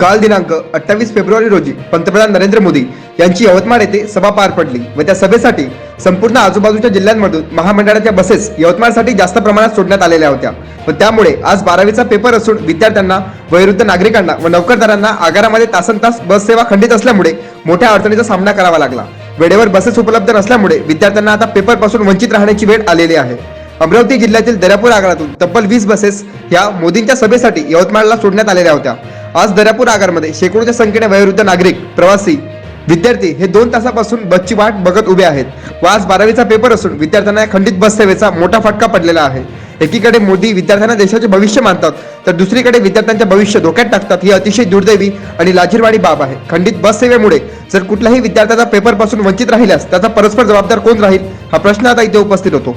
काल दिनांक अठ्ठावीस फेब्रुवारी रोजी पंतप्रधान नरेंद्र मोदी यांची यवतमाळ येथे सभा पार पडली व त्या सभेसाठी संपूर्ण आजूबाजूच्या जिल्ह्यांमधून महामंडळाच्या बसेस यवतमाळसाठी जास्त प्रमाणात सोडण्यात आलेल्या होत्या. व त्यामुळे आज बारावीचा पेपर असून विद्यार्थ्यांना वयोवृद्ध नागरिकांना व नोकरदारांना आगारामध्ये तासन तास बस सेवा खंडित असल्यामुळे मोठ्या अडचणीचा सामना करावा लागला. वेळेवर बसेस उपलब्ध नसल्यामुळे विद्यार्थ्यांना आता पेपरपासून वंचित राहण्याची वेळ आलेली आहे. अमरावती जिल्ह्यातील दर्यापूर आगारातून तब्बल वीस बसेस ह्या मोदींच्या सभेसाठी यवतमाळला सोडण्यात आलेल्या होत्या. आज दर्यापूर आगारमध्ये शेकडोच्या संख्येने वयोवृद्ध नागरिक प्रवासी विद्यार्थी हे दोन तासापासून बसची वाट बघत उभे आहेत. व आज बारावीचा पेपर असून विद्यार्थ्यांना या खंडित बस सेवेचा मोठा फटका पडलेला आहे. एकीकडे मोदी विद्यार्थ्यांना देशाचे भविष्य मानतात तर दुसरीकडे विद्यार्थ्यांचे भविष्य धोक्यात टाकतात ही अतिशय दुर्दैवी आणि लाजीरवाणी बाब आहे. खंडित बस सेवेमुळे जर कुठल्याही विद्यार्थ्याचा पेपरपासून वंचित राहिल्यास त्याचा परस्पर जबाबदार कोण राहील? हा प्रश्न आता इथे उपस्थित होतो.